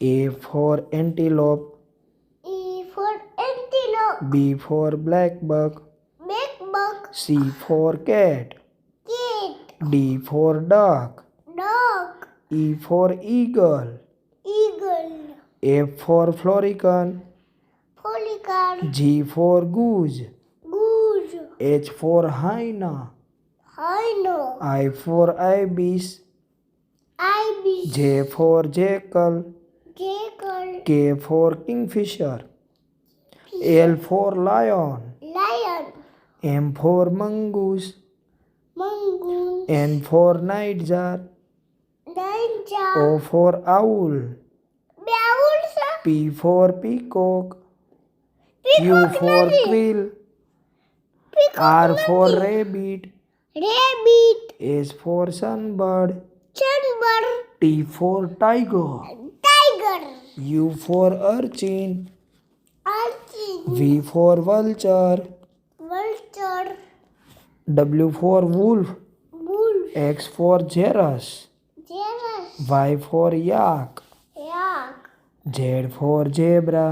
A for antelope. E for antelope. B for black buck. Big buck. C for cat. Cat. D for duck. Dog. E for eagle. Eagle. F for florican. Polygon. G for goose. Goose. H for hyena. Hino. I for ibis. Ibis. J for jackal. K for kingfisher. L for lion. Lion. M for mongoose. Mongoose. N for nightjar. Nightjar. O for owl. Owl, sir. P for peacock. peacock Q for nahi. quill. Peacock R nahi. for rabbit. Rabbit. S for sunbird. Sunbird. T for tiger. U for urchin. Urchin. V for vulture. Vulture. W for wolf. Wolf. X for giraffe. Giraffe. Y for yak. Yak. Z for zebra.